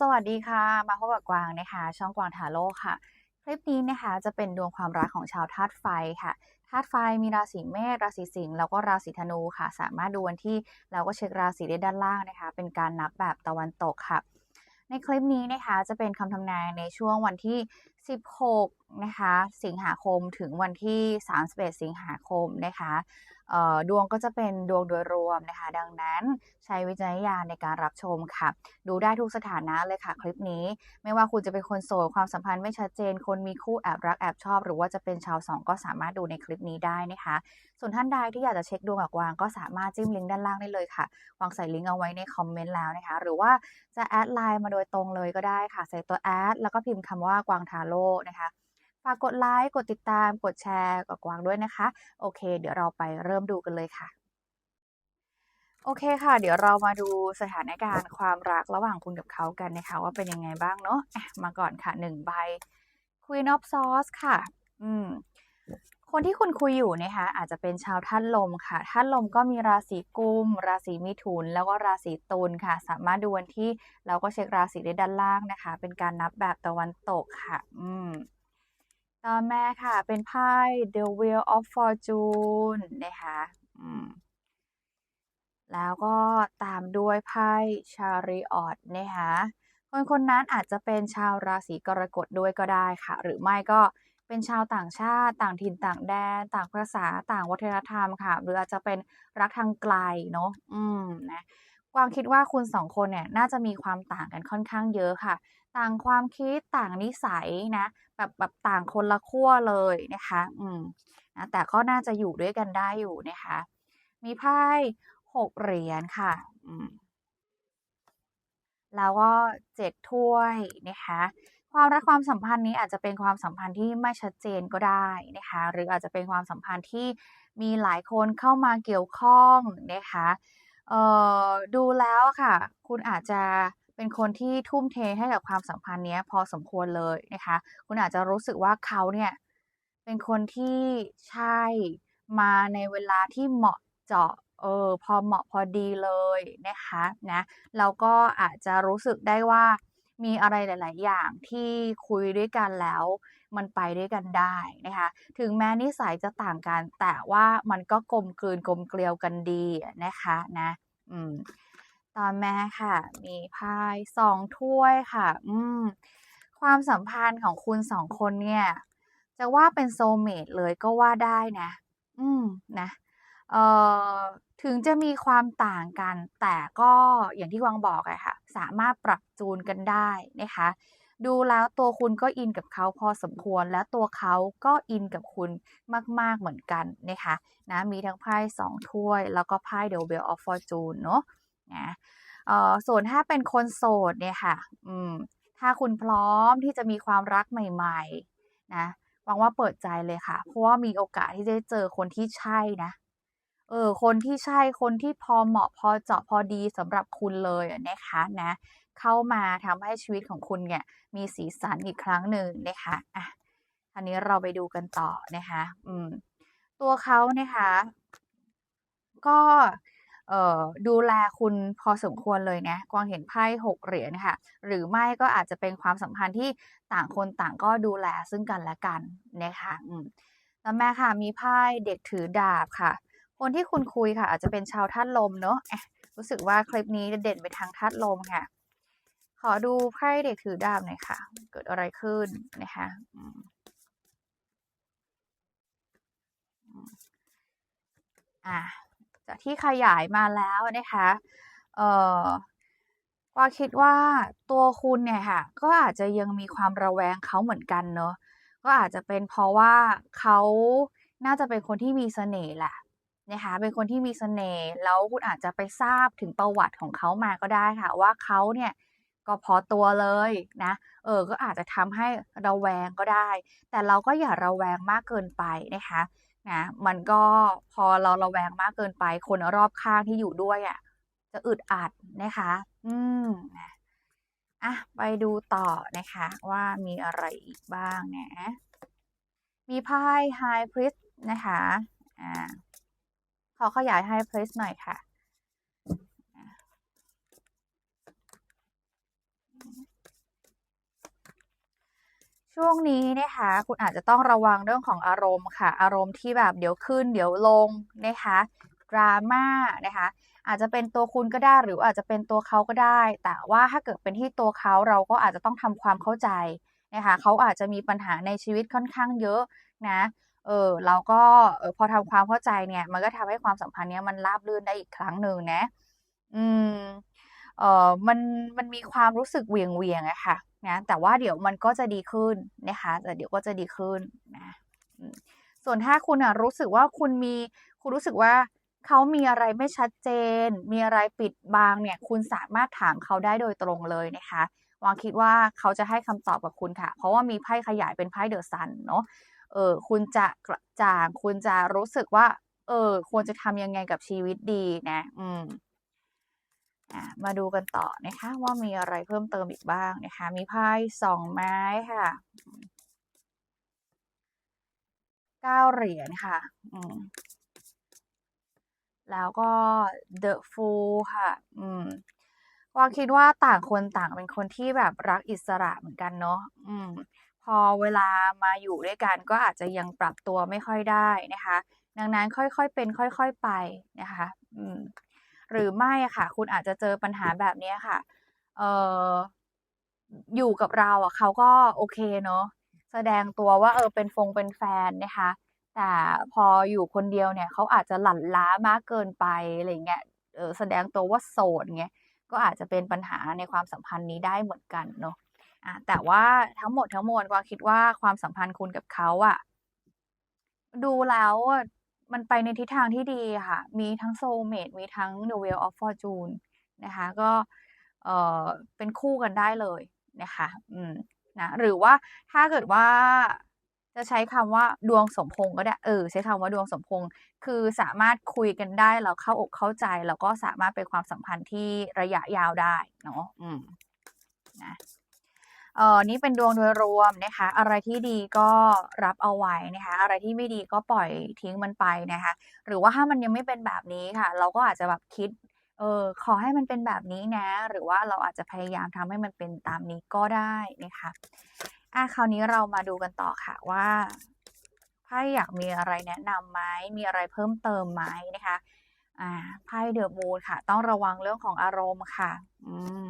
สวัสดีค่ะ มาพบกับกวางนะคะ ช่องกวางทาโร่ค่ะ คลิปนี้นะคะจะเป็นดวงความรักของชาวธาตุไฟค่ะ ธาตุไฟมีราศีเมษ ราศีสิงห์ แล้วก็ราศีธนูค่ะ สามารถดูวันที่แล้วก็เช็คราศีได้ด้านล่างนะคะ เป็นการนับแบบตะวันตกค่ะ ในคลิปนี้นะคะจะเป็นคำทำนายในช่วงวันที่ 16 นะคะ สิงหาคมถึงวันที่ 31 สิงหาคมนะคะ ดวงก็จะเป็นดวงโดยรวมนะคะ ดังนั้นใช้วิจารณญาณในการรับชมค่ะ ดูได้ทุกสถานะเลยค่ะ คลิปนี้ ไม่ว่าคุณจะเป็นคนโสดความสัมพันธ์ไม่ชัดเจน คนมีคู่แอบรักแอบชอบ หรือว่าจะเป็นชาวสองก็สามารถดูในคลิปนี้ได้นะคะ ส่วนท่านใดที่อยากจะเช็คดวงกับกวางก็สามารถจิ้มลิงก์ด้านล่างได้เลยค่ะวางใส่ลิงก์เอาไว้ในคอมเมนต์แล้วนะคะ หรือว่าจะแอดไลน์มาโดยตรงเลยก็ได้ค่ะ ใส่ตัวแอดแล้วก็พิมพ์คำว่ากวางทาโร่นะคะ ฝากกดไลค์ กดติดตาม กดแชร์กับกวางด้วยนะคะ โอเค เดี๋ยวเราไปเริ่มดูกันเลยค่ะ โอเคค่ะ เดี๋ยวเรามาดูสถานการณ์ความรักระหว่างคุณกับเขากันนะคะ ว่าเป็นยังไงบ้างเนาะมาก่อนค่ะหนึ่งใบ Queen of Swords ค่ะ อืม คนที่คุณคุยอยู่นะคะอาจจะเป็นชาวท่านลมค่ะ ท่านลมก็มีราศีกุม ราศีมิถุน แล้วก็ราศีตุลค่ะ สามารถดูวันที่แล้วก็เช็คราศีได้ด้านล่างนะคะ เป็นการนับแบบตะวันตกค่ะ อืม ต่อมาค่ะ เป็นไพ่ The Wheel of Fortune นะคะอืมแล้วก็ตามด้วยไพ่ Chariot นะคะคนคนนั้นอาจจะเป็นชาวราศีกรกฎด้วยก็ได้ค่ะ หรือไม่ก็เป็นชาวต่างชาติ ต่างถิ่นต่างแดน ต่างภาษาต่างวัฒนธรรมค่ะ หรืออาจจะเป็นรักทางไกลเนาะอืมนะ วางคิดว่าคุณสองคนเนี่ยน่าจะมีความต่างกันค่อนข้างเยอะค่ะ ต่างความคิดต่างนิสัยนะ แบบแบบต่างคนละขั้วเลยนะคะ อืมนะแต่ก็น่าจะอยู่ด้วยกันได้อยู่นะคะ มีไพ่หกเหรียญค่ะ อืมแล้วก็เจ็ดถ้วยนะคะ ความรักความสัมพันธ์นี้อาจจะเป็นความสัมพันธ์ที่ไม่ชัดเจนก็ได้นะคะ หรืออาจจะเป็นความสัมพันธ์ที่มีหลายคนเข้ามาเกี่ยวข้องนะคะ ดูแล้วค่ะ คุณอาจจะเป็นคนที่ทุ่มเทให้กับความสัมพันธ์นี้พอสมควรเลยนะคะ คุณอาจจะรู้สึกว่าเขาเนี่ยเป็นคนที่ใช่มาในเวลาที่เหมาะเจาะเออพอเหมาะพอดีเลยนะคะนะแล้วก็อาจจะรู้สึกได้ว่า มีอะไรหลาย ๆ อย่างที่คุยด้วยกันแล้ว มันไปด้วยกันได้นะคะ ถึงแม้นิสัยจะต่างกัน แต่ว่ามันก็กลมกลืนกลมเกลียวกันดีนะคะนะอืมต่อมาค่ะ มีไพ่สองถ้วยค่ะ อืมความสัมพันธ์ของคุณสองคนเนี่ย จะว่าเป็นโซเมตเลยก็ว่าได้นะ อืมนะ เอ่อ ถึงจะมีความต่างกัน แต่ก็อย่างที่วางบอกอะค่ะ สามารถปรับจูนกันได้นะคะ ดูแล้วตัวคุณก็อินกับเขาพอสมควร และตัวเขาก็อินกับคุณมาก ๆเหมือนกันนะคะนะมีทั้งไพ่สองถ้วย แล้วก็ไพ่ The Wheel of Fortune เนาะนะเออส่วนถ้าเป็นคนโสดเนี่ยค่ะ อืม ถ้าคุณพร้อมที่จะมีความรักใหม่ ๆ นะกวางว่าเปิดใจเลยค่ะ เพราะว่ามีโอกาสที่จะเจอคนที่ใช่นะ เออคนที่ใช่คนที่พอเหมาะพอเจาะพอดีสำหรับคุณเลยนะคะนะเข้ามาทำให้ชีวิตของคุณเนี่ยมีสีสันอีกครั้งหนึ่งนะคะอะคราวนี้เราไปดูกันต่อนะคะอืมตัวเขานะคะ ก็เอ่อดูแลคุณพอสมควรเลยนะกวางเห็นไพ่หกเหรียญค่ะ หรือไม่ก็อาจจะเป็นความสัมพันธ์ที่ต่างคนต่างก็ดูแลซึ่งกันและกันนะคะอืมต่อมาค่ะมีไพ่เด็กถือดาบค่ะ คนที่คุณคุยค่ะ อาจจะเป็นชาวธาตุลมเนาะอะรู้สึกว่าคลิปนี้เด่นไปทางธาตุลมค่ะ ขอดูไพ่เด็กถือดาบหน่อยค่ะ เกิดอะไรขึ้นนะคะอ่าจากที่ขยายมาแล้วนะคะเอ่อกวาคิดว่าตัวคุณเนี่ยค่ะ ก็อาจจะยังมีความระแวงเขาเหมือนกันเนาะก็อาจจะเป็นเพราะว่าเขาน่าจะเป็นคนที่มีเสน่ห์แหละ นะคะเป็นคนที่มีเสน่ห์แล้วคุณอาจจะไปทราบถึงประวัติของเขามาก็ได้ค่ะ ว่าเขาเนี่ยก็พอตัวเลยนะ เออ ก็อาจจะทำให้ระแวงก็ได้ แต่เราก็อย่าระแวงมากเกินไปนะคะ นะ มันก็พอเราระแวงมากเกินไป คนรอบข้างที่อยู่ด้วยอะจะอึดอัดนะคะ อืมนะอะไปดูต่อนะคะ ว่ามีอะไรอีกบ้างนะ มีไพ่ High Priest นะคะ อ่า ขอขยายให้ please หน่อยค่ะ ช่วงนี้นะคะคุณอาจจะต้องระวังเรื่องของอารมณ์ค่ะ อารมณ์ที่แบบเดี๋ยวขึ้น เดี๋ยวลงนะคะดราม่านะคะอาจจะเป็นตัวคุณก็ได้หรืออาจจะเป็นตัวเขาก็ได้ แต่ว่าถ้าเกิดเป็นที่ตัวเขาเราก็อาจจะต้องทำความเข้าใจนะคะเขาอาจจะมีปัญหาในชีวิตค่อนข้างเยอะนะ เออเราก็เออพอทำความเข้าใจเนี่ย มันก็ทำให้ความสัมพันธ์เนี้ยมันราบรื่นได้อีกครั้งหนึ่งนะ อืมเออมันมันมีความรู้สึกเหวี่ยงอะค่ะนะแต่ว่าเดี๋ยวมันก็จะดีขึ้นนะคะแต่เดี๋ยวก็จะดีขึ้นนะส่วนถ้าคุณน่ะรู้สึกว่าคุณมี คุณรู้สึกว่าเขามีอะไรไม่ชัดเจน มีอะไรปิดบังเนี่ย คุณสามารถถามเขาได้โดยตรงเลยนะคะวางคิดว่าเขาจะให้คำตอบกับคุณค่ะ เพราะว่ามีไพ่ขยายเป็นไพ่ The Sun เนาะ เออคุณจะกระจ่าง คุณจะรู้สึกว่า เออ ควรจะทำยังไงกับชีวิตดีนะ อืมมาดูกันต่อนะคะ ว่ามีอะไรเพิ่มเติมอีกบ้างนะคะ มีไพ่2ไม้ค่ะอืม9เหรียญค่ะอืมแล้วก็ The Fool ค่ะ อืมวางคิดว่าต่างคนต่างเป็นคนที่แบบรักอิสระเหมือนกันเนาะ อืม พอเวลามาอยู่ด้วยกันก็อาจจะยังปรับตัวไม่ค่อยได้นะคะ ดังนั้นค่อยๆเป็น ค่อยๆไปนะคะหรือไม่ค่ะ คุณอาจจะเจอปัญหาแบบนี้ค่ะเอออยู่กับเราอะเขาก็โอเคเนาะแสดงตัวว่าเออเป็นฟงเป็นแฟนนะคะแต่พออยู่คนเดียวเนี่ยเขาอาจจะหลั่นล้ามากเกินไปอะไรเงี้ยเออแสดงตัวว่าโสดเงี้ยก็อาจจะเป็นปัญหาในความสัมพันธ์นี้ได้เหมือนกันเนาะ แต่ว่าทั้งหมดทั้งมวลกวางคิดว่าความสัมพันธ์คุณกับเขาอะดูแล้วมันไปในทิศทางที่ดีค่ะ มีทั้ง soulmate มีทั้ง the wheel of fortune นะคะ ก็เออเป็นคู่กันได้เลยนะคะ อืมนะหรือว่าถ้าเกิดว่าจะใช้คำว่าดวงสมพงก็ได้ เออ ใช้คำว่าดวงสมพงคือสามารถคุยกันได้แล้วเข้าอกเข้าใจ แล้วก็สามารถเป็นความสัมพันธ์ที่ระยะยาวได้เนาะอืมนะ เอ่อนี่เป็นดวงโดยรวมนะคะ อะไรที่ดีก็รับเอาไว้นะคะ อะไรที่ไม่ดีก็ปล่อยทิ้งมันไปนะคะ หรือว่าถ้ามันยังไม่เป็นแบบนี้ค่ะ เราก็อาจจะแบบคิดเออขอให้มันเป็นแบบนี้นะ หรือว่าเราอาจจะพยายามทำให้มันเป็นตามนี้ก็ได้นะคะอาคราวนี้เรามาดูกันต่อค่ะว่าไพ่อยากมีอะไรแนะนำไหมมีอะไรเพิ่มเติมไหมนะคะอ่าไพ่ The Moon ค่ะ ต้องระวังเรื่องของอารมณ์ค่ะ อืม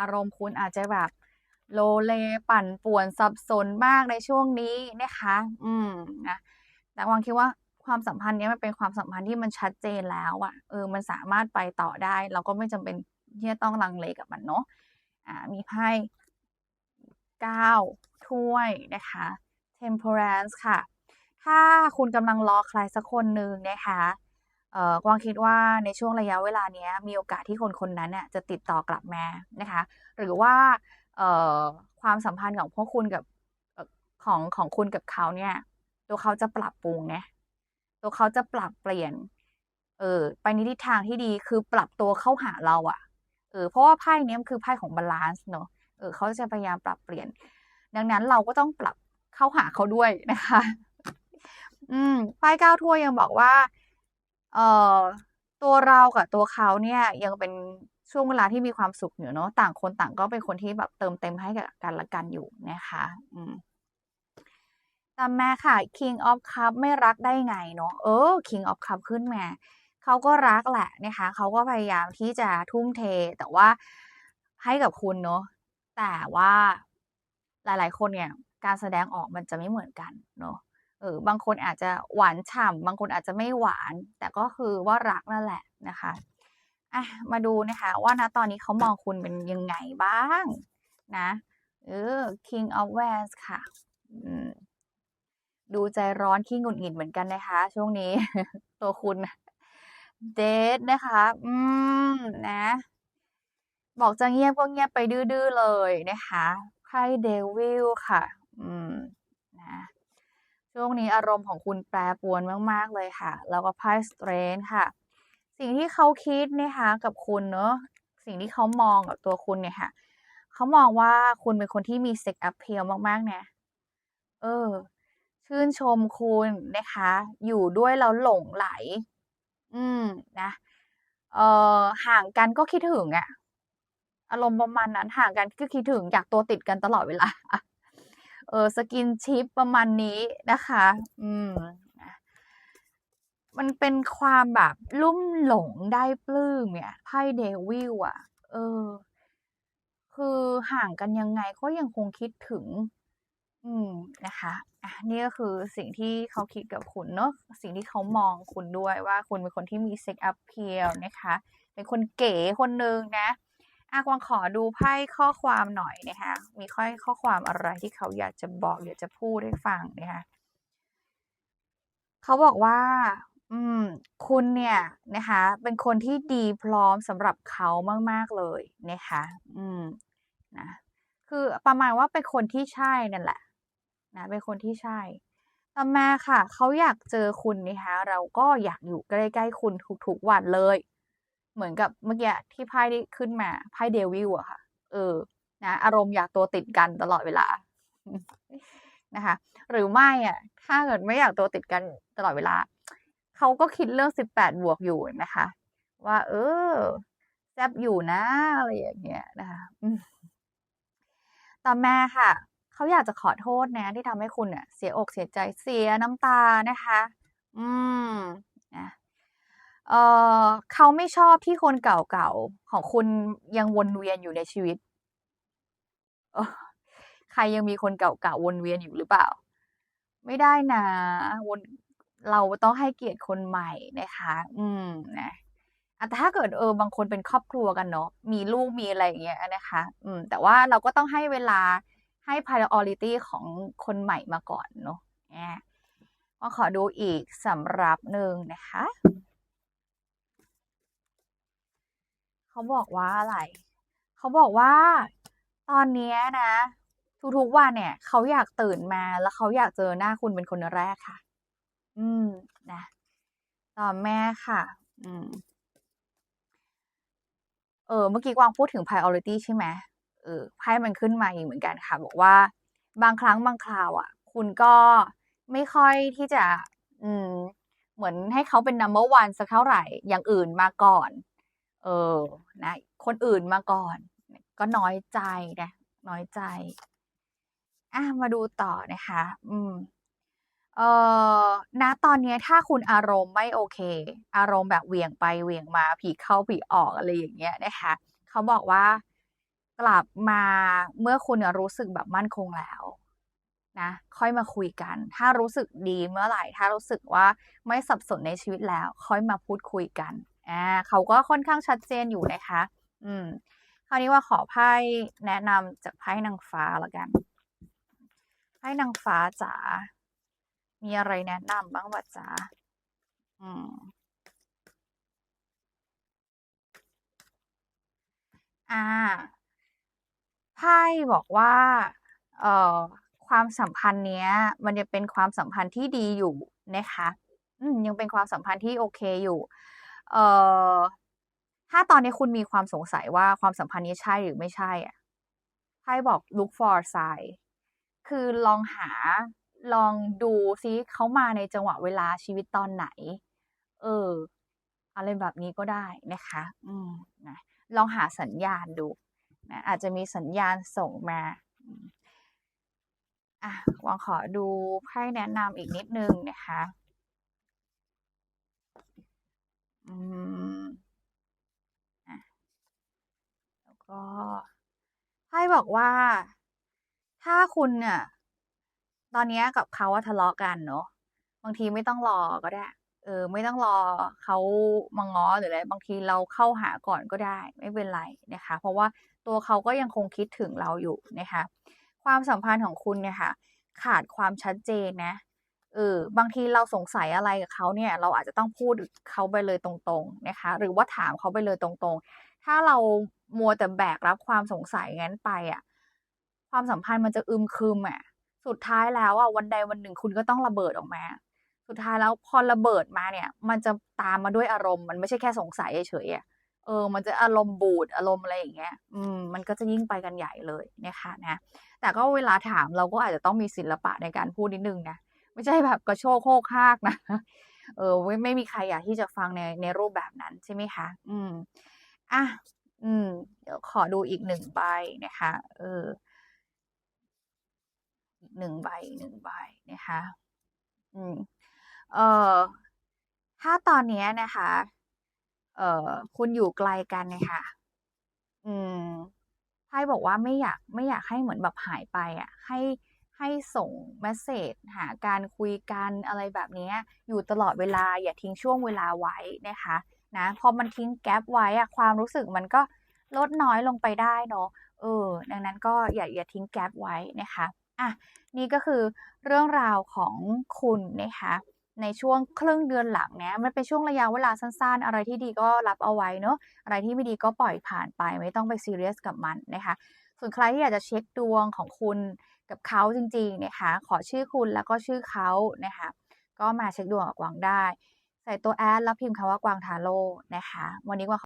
อารมณ์คุณอาจจะแบบ โลเลปั่นป่วนสับสนมากในช่วงนี้นะคะ อืมนะแต่วางคิดว่าความสัมพันธ์นี้มันเป็นความสัมพันธ์ที่มันชัดเจนแล้วอะเออ มันสามารถไปต่อได้ เราก็ไม่จำเป็นที่จะต้องลังเลกับมันเนาะอ่า มีไพ่9ถ้วยนะคะ Temperance ค่ะ ถ้าคุณกำลังรอใครสักคนหนึ่งนะคะเอ่อกวางคิดว่าในช่วงระยะเวลาเนี้ยมีโอกาสที่คนคนนั้นน่ะจะติดต่อกลับมานะคะ หรือว่า ความสัมพันธ์ของพวกคุณกับของของคุณกับเขาเนี่ย ตัวเขาจะปรับปรุงนะตัวเขาจะปรับเปลี่ยน เออ ไปในทิศทางที่ดีคือปรับตัวเข้าหาเราอะเออ เพราะว่าไพ่เนี้ยมันคือไพ่ของบาลันซ์เนาะเออเขาจะพยายามปรับเปลี่ยน ดังนั้นเราก็ต้องปรับเข้าหาเขาด้วยนะคะ อืมไพ่9ถ้วยยังบอกว่า เอ่อตัวเรากับตัวเขาเนี่ยยังเป็น ช่วงเวลาที่มีความสุขอยู่เนาะต่างคนต่างก็เป็นคนที่แบบเติมเต็มให้กับกันและกันอยู่นะคะอืมต่อมาค่ะ King of Cup ไม่รักได้ไงเนาะเออ King of Cup ขึ้นมาเขาก็รักแหละนะคะเขาก็พยายามที่จะทุ่มเท แต่ว่าให้กับคุณเนาะแต่ว่าหลาย ๆ คนเนี่ย การแสดงออกมันจะไม่เหมือนกันเนาะเออบางคนอาจจะหวานฉ่ำบางคนอาจจะไม่หวาน แต่ก็คือว่ารักนั่นแหละนะคะ อามาดูนะคะ ว่าณตอนนี้เขามองคุณเป็นยังไงบ้างนะเออ King of Wands ค่ะดูใจร้อนขี้หงุดหงิดเหมือนกันนะคะ ช่วงนี้ ตัวคุณ Death นะคะ อืมนะ บอกจะเงียบก็เงียบไปดื้อๆเลยนะคะไพ่ Devil ค่ะ อืมนะช่วงนี้อารมณ์ของคุณแปรปรวนมาก ๆ เลยค่ะ แล้วก็ไพ่ Strength ค่ะ สิ่งที่เขาคิดนะคะกับคุณเนาะสิ่งที่เขามองกับตัวคุณเนี่ยค่ะเขามองว่าคุณเป็นคนที่มี Sex Appeal มากๆนะเออ ชื่นชมคุณนะคะ อยู่ด้วยแล้วหลงไหล อืมนะเออห่างกันก็คิดถึงอะอารมณ์ประมาณนั้นห่างกันก็คิดถึงอยากตัวติดกันตลอดเวลาเออ skinship ประมาณนี้นะคะ อืม มันเป็นความแบบลุ่มหลงได้ปลื้มเนี่ยไพ่ Devil อะเออ คือห่างกันยังไงก็ยังคงคิดถึง อืมนะคะอ่านี่ก็คือสิ่งที่เขาคิดกับคุณเนาะสิ่งที่เขามองคุณด้วยว่าคุณเป็นคนที่มี sex appeal นะคะ เป็นคนเก๋คนหนึ่งนะอ่ากวางขอดูไพ่ข้อความหน่อยนะคะ มีข้อข้อความอะไรที่เขาอยากจะบอกอยากจะพูดให้ฟังนะคะ เขาบอกว่า อืม คุณเนี่ยนะคะ เป็นคนที่ดีพร้อมสำหรับเขามาก ๆ เลยนะคะ อืมนะคือประมาณว่าเป็นคนที่ใช่นั่นแหละ นะเป็นคนที่ใช่ต่อมาค่ะ เขาอยากเจอคุณนะคะ เราก็อยากอยู่ใกล้ๆคุณทุกๆวันเลย เหมือนกับเมื่อกี้ที่ไพ่ได้ขึ้นมาไพ่ Devil อะค่ะ เออ นะอารมณ์อยากตัวติดกันตลอดเวลานะคะ หรือไม่อะถ้าเกิดไม่อยากตัวติดกันตลอดเวลา เขาก็คิดเรื่อง18บแปดบวกอยู่นะคะ ว่า เออแซบอยู่นะอะไรอย่างเงี้ยนะคะต่อมาค่ะ เขาอยากจะขอโทษนะ ที่ทำให้คุณเนี่ยเสียอกเสียใจเสียน้ำตานะคะ อืมนะเออเขาไม่ชอบที่คนเก่าๆของคุณยังวนเวียนอยู่ในชีวิตใครยังมีคนเก่าๆวนเวียนอยู่หรือเปล่า?ไม่ได้นะ วน เราต้องให้เกียรติคนใหม่นะคะ อืมนะแต่ถ้าเกิดเออบางคนเป็นครอบครัวกันเนาะมีลูกมีอะไรอย่างเงี้ยนะคะ อืม แต่ว่าเราก็ต้องให้เวลาให้ priority ของคนใหม่มาก่อนเนาะอาก็ขอดูอีกสำหรับหนึ่งนะคะ เขาบอกว่าอะไร?เขาบอกว่า ตอนนี้นะ ทุกๆวันเนี่ย เขาอยากตื่นมาแล้วเขาอยากเจอหน้าคุณเป็นคนแรกค่ะ อืมนะ ต่อแมาค่ะ อืม เออ เมื่อกี้กวางพูดถึง priority ใช่ไหม?เออไพ่มันขึ้นมาอีกเหมือนกันค่ะ บอกว่า บางครั้งบางคราวอะคุณก็ไม่ค่อยที่จะ อืม เหมือนให้เขาเป็น number one สักเท่าไหร่ อย่างอื่นมาก่อน เออ นะ คนอื่นมาก่อน ก็น้อยใจนะ น้อยใจอามาดูต่อนะคะ อืม เอ่อณตอนนี้ถ้าคุณอารมณ์ไม่โอเค อารมณ์แบบเหวี่ยงไปเหวี่ยงมาผีเข้าผีออกอะไรอย่างเงี้ยนะคะเขาบอกว่ากลับมาเมื่อคุณรู้สึกแบบมั่นคงแล้วนะค่อยมาคุยกัน ถ้ารู้สึกดีเมื่อไหร่ ถ้ารู้สึกว่าไม่สับสนในชีวิตแล้ว ค่อยมาพูดคุยกันอ่าเขาก็ค่อนข้างชัดเจนอยู่นะคะ อืม คราวนี้ว่าขอไพ่แนะนำจากไพ่นางฟ้าล้วกันไพ่นางฟ้าจ๋า มีอะไรแนะนำบ้างเปล่าจ๊ะ?อืมอ่าไพ่บอกว่า เอ่อ ความสัมพันธ์เนี้ย มันยังเป็นความสัมพันธ์ที่ดีอยู่นะคะอืมยังเป็นความสัมพันธ์ที่โอเคอยู่ เอ่อ ถ้าตอนนี้คุณมีความสงสัยว่าความสัมพันธ์นี้ใช่หรือไม่ใช่อะไพ่บอก look for sign คือลองหา ลองดูซิเขามาในจังหวะเวลาชีวิตตอนไหน เออ อะไรแบบนี้ก็ได้นะคะ อืมนะลองหาสัญญาณดูนะอาจจะมีสัญญาณส่งมาอืมอะวางขอดูไพ่แนะนำอีกนิดนึงนะคะอืมอะแล้วก็ไพ่บอกว่า ถ้าคุณเนี่ย ตอนนี้กับเขาอะทะเลาะกันเนาะบางทีไม่ต้องรอก็ได้ เออ ไม่ต้องรอเขามาง้อหรืออะไรบางทีเราเข้าหาก่อนก็ได้ ไม่เป็นไรนะคะ เพราะว่าตัวเขาก็ยังคงคิดถึงเราอยู่นะคะ ความสัมพันธ์ของคุณเนี่ยค่ะ ขาดความชัดเจนนะเออบางทีเราสงสัยอะไรกับเขาเนี่ย เราอาจจะต้องพูดเขาไปเลยตรงๆนะคะ หรือว่าถามเขาไปเลยตรงๆ ถ้าเรามัวแต่แบกรับความสงสัยงั้นไปอะความสัมพันธ์มันจะอึมครึมอะ สุดท้ายแล้วอะวันใดวันหนึ่งคุณก็ต้องระเบิดออกมา สุดท้ายแล้วพอระเบิดมาเนี่ย มันจะตามมาด้วยอารมณ์มันไม่ใช่แค่สงสัยเฉยๆเออ มันจะอารมณ์บูดอารมณ์อะไรอย่างเงี้ย อืมมันก็จะยิ่งไปกันใหญ่เลยนะคะนะ แต่ก็เวลาถามเราก็อาจจะต้องมีศิลปะในการพูดนิดนึงนะไม่ใช่แบบกระโชกโฮกฮากนะเออไม่ไม่มีใครอยากที่จะฟังในในรูปแบบนั้นใช่ไหมคะ?อืมอะอืม เดี๋ยวขอดูอีก1ใบนะคะ เออ หนึ่งใบหนึ่งใบนะคะอืมเอ่อถ้าตอนนี้นะคะ เอ่อคุณอยู่ไกลกันนี่ยค่ะอืมไพ่บอกว่าไม่อยากไม่อยากให้เหมือนแบบหายไปอะ ให้ให้ส่งเมสเสจหากันคุยกันอะไรแบบนี้อยู่ตลอดเวลาอย่าทิ้งช่วงเวลาไว้นะคะนะพอมันทิ้งแก๊ปไว้อะความรู้สึกมันก็ลดน้อยลงไปได้เนาะเออ ดังนั้นก็อย่าอย่าทิ้งแก๊ปไว้นะคะ อะนี่ก็คือเรื่องราวของคุณนะคะในช่วงครึ่งเดือนหลังเนี้ยมันเป็นช่วงระยะเวลาสั้นๆ อะไรที่ดีก็รับเอาไว้เนาะอะไรที่ไม่ดีก็ปล่อยผ่านไปไม่ต้องไปซีเรียสกับมันนะคะส่วนใครที่อยากจะเช็คดวงของคุณกับเขาจริงๆนะคะขอชื่อคุณแล้วก็ชื่อเขานะคะก็มาเช็คดวงกับกวางได้ ใส่ตัวแอดแล้วพิมพ์คำว่ากวางทาโร่นะคะวันนี้กวาง